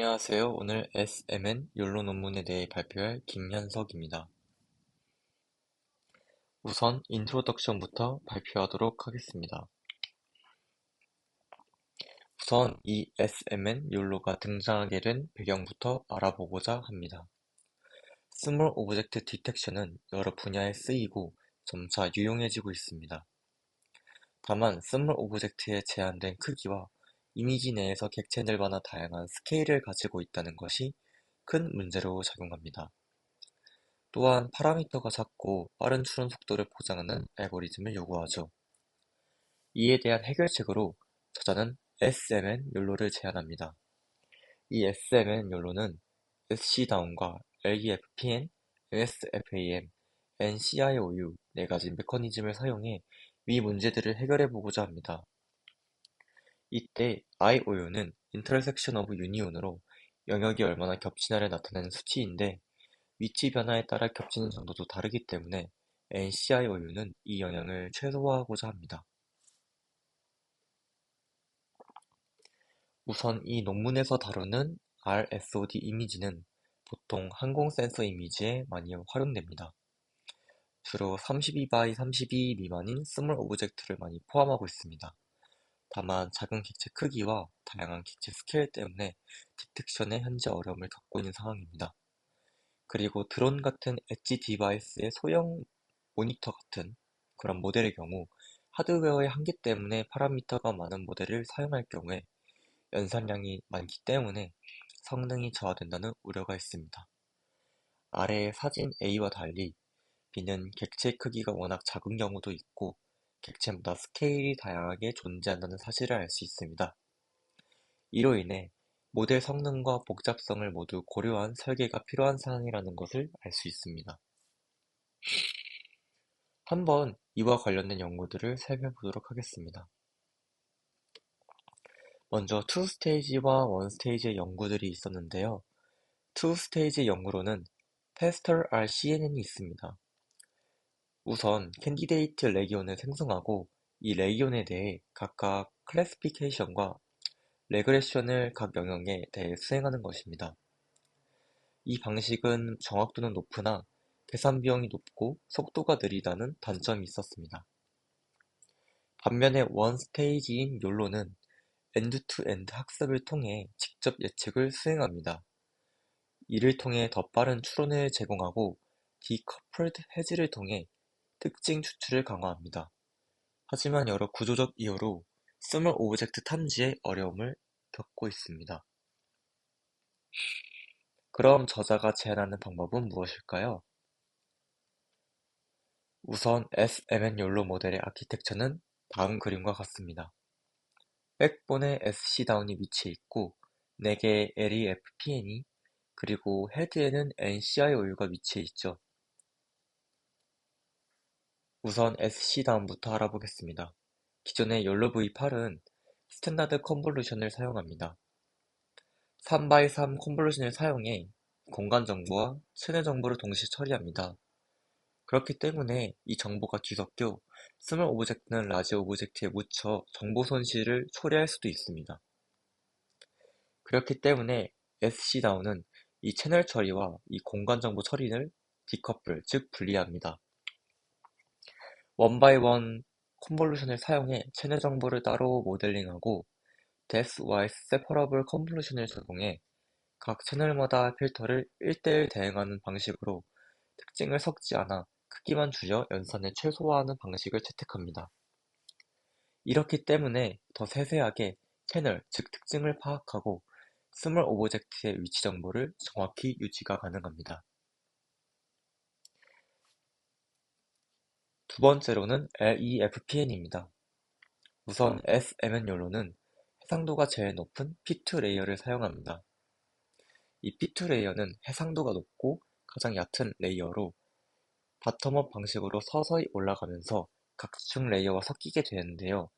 안녕하세요. 오늘 SMN 욜로 논문에 대해 발표할 김현석입니다. 우선 인트로덕션부터 발표하도록 하겠습니다. 우선 이 SMN 욜로가 등장하게 된 배경부터 알아보고자 합니다. 스몰 오브젝트 디텍션은 여러 분야에 쓰이고 점차 유용해지고 있습니다. 다만 스몰 오브젝트의 제한된 크기와 이미지 내에서 객체들마다 다양한 스케일을 가지고 있다는 것이 큰 문제로 작용합니다. 또한 파라미터가 작고 빠른 추론 속도를 보장하는 알고리즘을 요구하죠. 이에 대한 해결책으로 저자는 SMN 욜로를 제안합니다. 이 SMN 욜로는 SC다운과 LEFPN, NSFAM, NCIOU 네 가지 메커니즘을 사용해 위 문제들을 해결해 보고자 합니다. 이때 IOU는 intersection of union으로 영역이 얼마나 겹치나를 나타내는 수치인데 위치 변화에 따라 겹치는 정도도 다르기 때문에 NCIOU는 이 영향을 최소화하고자 합니다. 우선 이 논문에서 다루는 RSOD 이미지는 보통 항공 센서 이미지에 많이 활용됩니다. 주로 32by 32 미만인 스몰 오브젝트를 많이 포함하고 있습니다. 다만 작은 객체 크기와 다양한 객체 스케일 때문에 디텍션에 현재 어려움을 겪고 있는 상황입니다. 그리고 드론 같은 엣지 디바이스의 소형 모니터 같은 그런 모델의 경우 하드웨어의 한계 때문에 파라미터가 많은 모델을 사용할 경우에 연산량이 많기 때문에 성능이 저하된다는 우려가 있습니다. 아래의 사진 A와 달리 B는 객체 크기가 워낙 작은 경우도 있고 객체마다 스케일이 다양하게 존재한다는 사실을 알 수 있습니다. 이로 인해 모델 성능과 복잡성을 모두 고려한 설계가 필요한 사항이라는 것을 알 수 있습니다. 한번 이와 관련된 연구들을 살펴보도록 하겠습니다. 먼저 2스테이지와 1스테이지의 연구들이 있었는데요. 2스테이지 연구로는 페스터 RCNN이 있습니다. 우선 캔디데이트 레기온을 생성하고 이 레기온에 대해 각각 클래스피케이션과 레그레션을 각 영역에 대해 수행하는 것입니다. 이 방식은 정확도는 높으나 계산 비용이 높고 속도가 느리다는 단점이 있었습니다. 반면에 원 스테이지인 욜로는 엔드-투-엔드 학습을 통해 직접 예측을 수행합니다. 이를 통해 더 빠른 추론을 제공하고 디커플드 해지를 통해 특징 추출을 강화합니다. 하지만 여러 구조적 이유로 스몰 오브젝트 탐지에 어려움을 겪고 있습니다. 그럼 저자가 제안하는 방법은 무엇일까요? 우선 SMN 욜로 모델의 아키텍처는 다음 그림과 같습니다. 백본에 SC다운이 위치해 있고 4개의 LEFPN이 그리고 헤드에는 NCIOU가 위치해 있죠. 우선 SC다운부터 알아보겠습니다. 기존의 욜로v8은 스탠다드 컨볼루션을 사용합니다. 3x3 컨볼루션을 사용해 공간 정보와 체내 정보를 동시에 처리합니다. 그렇기 때문에 이 정보가 뒤섞여 스몰 오브젝트는 라지 오브젝트에 묻혀 정보 손실을 초래할 수도 있습니다. 그렇기 때문에 SC다운은 이 채널 처리와 이 공간 정보 처리를 디커플, 즉 분리합니다. 원바이원 컨볼루션을 사용해 체내 정보를 따로 모델링하고 데스와이스 세퍼러블 컨볼루션을 적용해 각 채널마다 필터를 1대1 대응하는 방식으로 특징을 섞지 않아 크기만 줄여 연산을 최소화하는 방식을 채택합니다. 이렇기 때문에 더 세세하게 채널, 즉 특징을 파악하고 스몰 오브젝트의 위치 정보를 정확히 유지가 가능합니다. 두 번째로는 LEFPN입니다. 우선 SMN열로는 해상도가 제일 높은 P2 레이어를 사용합니다. 이 P2 레이어는 해상도가 높고 가장 얕은 레이어로 바텀업 방식으로 서서히 올라가면서 각층 레이어와 섞이게 되는데요.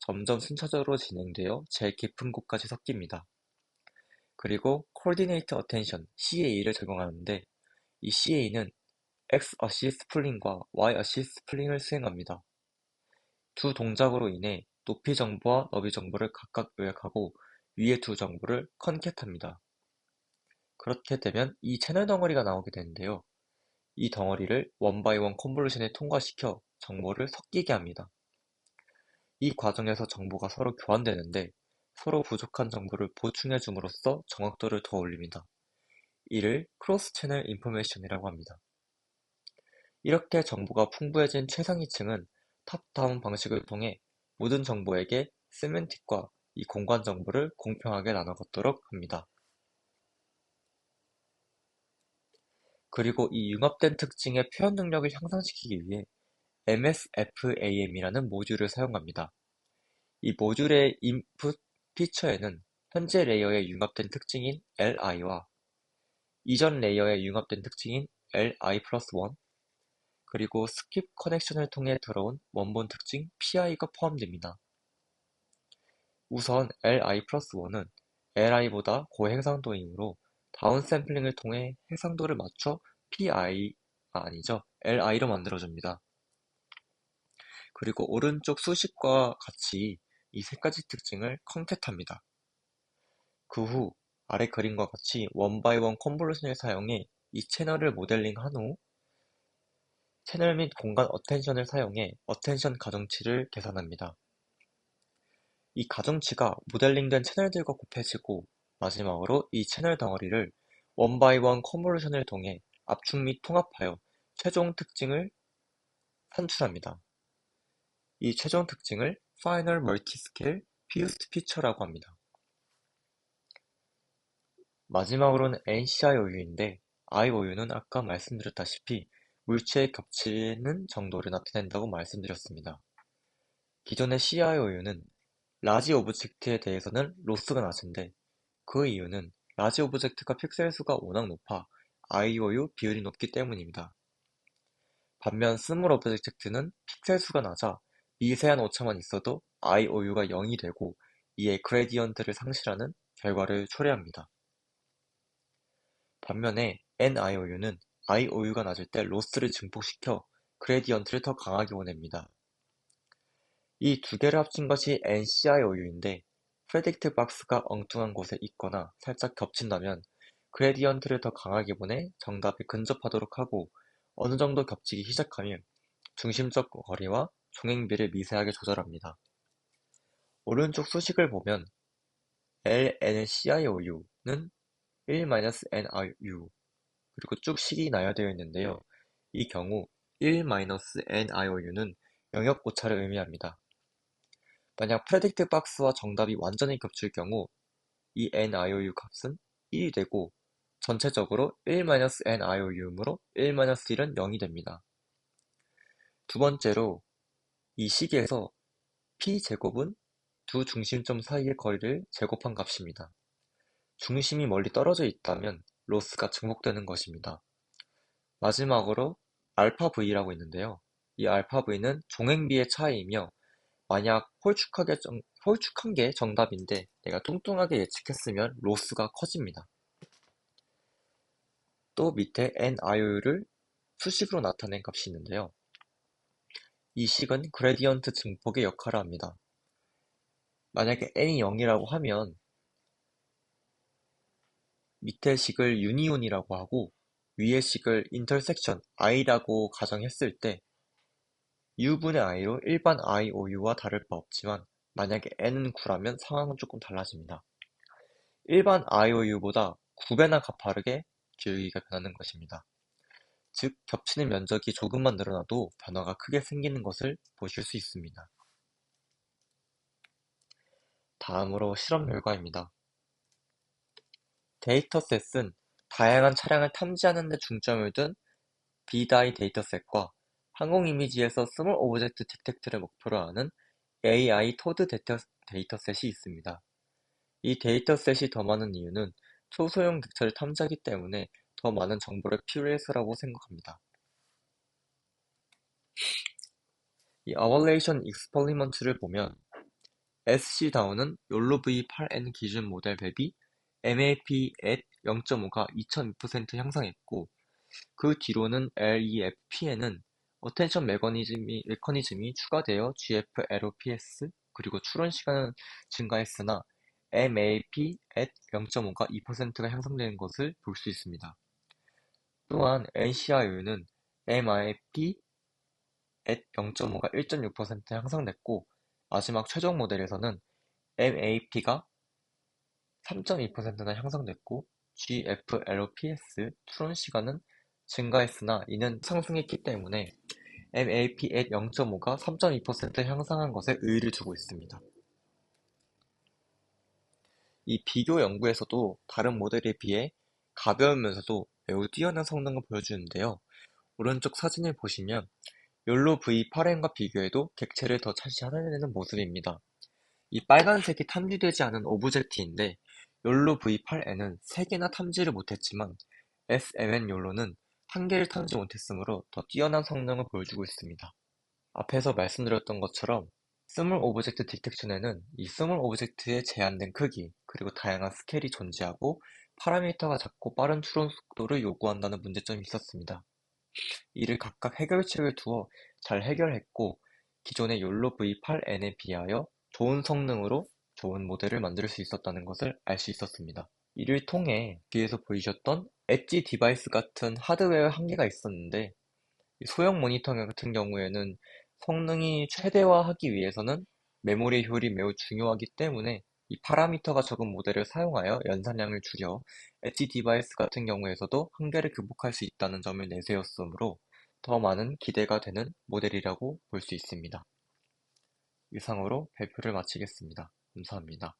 점점 순차적으로 진행되어 제일 깊은 곳까지 섞입니다. 그리고 Coordinate Attention CA를 적용하는데 이 CA는 X-어시 스플링과 Y-어시 스플링을 수행합니다. 두 동작으로 인해 높이 정보와 너비 정보를 각각 요약하고 위의 두 정보를 컨캣합니다. 그렇게 되면 이 채널 덩어리가 나오게 되는데요. 이 덩어리를 원바이원 컨볼루션에 통과시켜 정보를 섞이게 합니다. 이 과정에서 정보가 서로 교환되는데 서로 부족한 정보를 보충해 줌으로써 정확도를 더 올립니다. 이를 크로스 채널 인포메이션이라고 합니다. 이렇게 정보가 풍부해진 최상위층은 탑다운 방식을 통해 모든 정보에게 세멘틱과 이 공간 정보를 공평하게 나눠 갖도록 합니다. 그리고 이 융합된 특징의 표현 능력을 향상시키기 위해 MSFAM이라는 모듈을 사용합니다. 이 모듈의 인풋 피처에는 현재 레이어의 융합된 특징인 li와 이전 레이어의 융합된 특징인 li 플러스 1 그리고 스킵 커넥션을 통해 들어온 원본 특징 pi가 포함됩니다. 우선 li 플러스 1은 li보다 고해상도이므로 다운샘플링을 통해 해상도를 맞춰 pi가 아니죠 li로 만들어줍니다. 그리고 오른쪽 수식과 같이 이 세 가지 특징을 컨캣합니다. 그 후 아래 그림과 같이 원바이원 컨볼루션을 사용해 이 채널을 모델링한 후 채널 및 공간 어텐션을 사용해 어텐션 가중치를 계산합니다. 이 가중치가 모델링된 채널들과 곱해지고 마지막으로 이 채널 덩어리를 원바이원 컨볼루션을 통해 압축 및 통합하여 최종 특징을 산출합니다. 이 최종 특징을 Final Multiscale Fused Feature라고 합니다. 마지막으로는 NCIOU인데 IOU는 아까 말씀드렸다시피 물체의 겹치는 정도를 나타낸다고 말씀드렸습니다. 기존의 CIOU는 라지 오브젝트에 대해서는 로스가 낮은데 그 이유는 라지 오브젝트가 픽셀 수가 워낙 높아 IOU 비율이 높기 때문입니다. 반면 스몰 오브젝트는 픽셀 수가 낮아 미세한 오차만 있어도 IOU가 0이 되고 이에 그레디언트를 상실하는 결과를 초래합니다. 반면에 NIOU는 IOU가 낮을 때 로스를 증폭시켜 그레디언트를 더 강하게 보냅니다. 이 두 개를 합친 것이 NCIOU인데 프레딕트 박스가 엉뚱한 곳에 있거나 살짝 겹친다면 그레디언트를 더 강하게 보내 정답에 근접하도록 하고 어느 정도 겹치기 시작하면 중심적 거리와 종횡비를 미세하게 조절합니다. 오른쪽 수식을 보면 LNCIOU는 1-NIU 그리고 쭉 식이 나열되어 있는데요. 이 경우 1-NIOU는 영역 오차를 의미합니다. 만약 프레딕트 박스와 정답이 완전히 겹칠 경우 이 NIOU 값은 1이 되고 전체적으로 1-NIOU이므로 1-1은 0이 됩니다. 두 번째로 이 식에서 p제곱은 두 중심점 사이의 거리를 제곱한 값입니다. 중심이 멀리 떨어져 있다면 로스가 증폭되는 것입니다. 마지막으로 알파 v라고 있는데요. 이 알파 v는 종횡비의 차이이며 만약 홀쭉하게 정, 홀쭉한 게 정답인데 내가 뚱뚱하게 예측했으면 로스가 커집니다. 또 밑에 NIO를 수식으로 나타낸 값이 있는데요. 이 식은 그레디언트 증폭의 역할을 합니다. 만약에 n이 0이라고 하면 밑에 식을 유니온이라고 하고 위의 식을 인터섹션 i라고 가정했을 때 u분의 i로 일반 iou와 다를 바 없지만 만약에 n은 9라면 상황은 조금 달라집니다. 일반 iou보다 9배나 가파르게 기울기가 변하는 것입니다. 즉 겹치는 면적이 조금만 늘어나도 변화가 크게 생기는 것을 보실 수 있습니다. 다음으로 실험 결과입니다. 데이터셋은 다양한 차량을 탐지하는 데 중점을 둔 비다이 데이터셋과 항공 이미지에서 스몰 오브젝트 디텍트를 목표로 하는 AI 토드 데이터셋이 있습니다. 이 데이터셋이 더 많은 이유는 초소형 객차를 탐지하기 때문에 더 많은 정보를 필요해서라고 생각합니다. 이 어벌레이션 익스퍼리먼트를 보면 SC다운은 욜로V8N 기준 모델 대비 MAP at 0.5가 2002% 향상했고 그 뒤로는 LEFP에는 어텐션 메커니즘이, 메커니즘이 추가되어 GF LOPS 그리고 추론 시간은 증가했으나 MAP at 0.5가 2%가 향상되는 것을 볼 수 있습니다. 또한 NCIU는 MIP at 0.5가 1.6% 향상됐고 마지막 최종 모델에서는 MAP가 3.2%나 향상됐고 GFLOPS 추론 시간은 증가했으나 이는 상승했기 때문에 MAP at 0.5가 3.2% 향상한 것에 의의를 두고 있습니다. 이 비교 연구에서도 다른 모델에 비해 가벼우면서도 매우 뛰어난 성능을 보여주는데요. 오른쪽 사진을 보시면 욜로 V8N과 비교해도 객체를 더 차지하는 모습입니다. 이 빨간색이 탐지되지 않은 오브젝트인데 욜로 V8N은 3개나 탐지를 못했지만 SMN 욜로는 한 개를 탐지 못했으므로 더 뛰어난 성능을 보여주고 있습니다. 앞에서 말씀드렸던 것처럼 스몰 오브젝트 디텍션에는 이 스몰 오브젝트의 제한된 크기 그리고 다양한 스케일이 존재하고 파라미터가 작고 빠른 추론 속도를 요구한다는 문제점이 있었습니다. 이를 각각 해결책을 두어 잘 해결했고 기존의 욜로 V8N에 비하여 좋은 성능으로 좋은 모델을 만들 수 있었다는 것을 알 수 있었습니다. 이를 통해 뒤에서 보이셨던 엣지 디바이스 같은 하드웨어 한계가 있었는데 소형 모니터 같은 경우에는 성능이 최대화하기 위해서는 메모리 효율이 매우 중요하기 때문에 이 파라미터가 적은 모델을 사용하여 연산량을 줄여 엣지 디바이스 같은 경우에서도 한계를 극복할 수 있다는 점을 내세웠으므로 더 많은 기대가 되는 모델이라고 볼 수 있습니다. 이상으로 발표를 마치겠습니다. 감사합니다.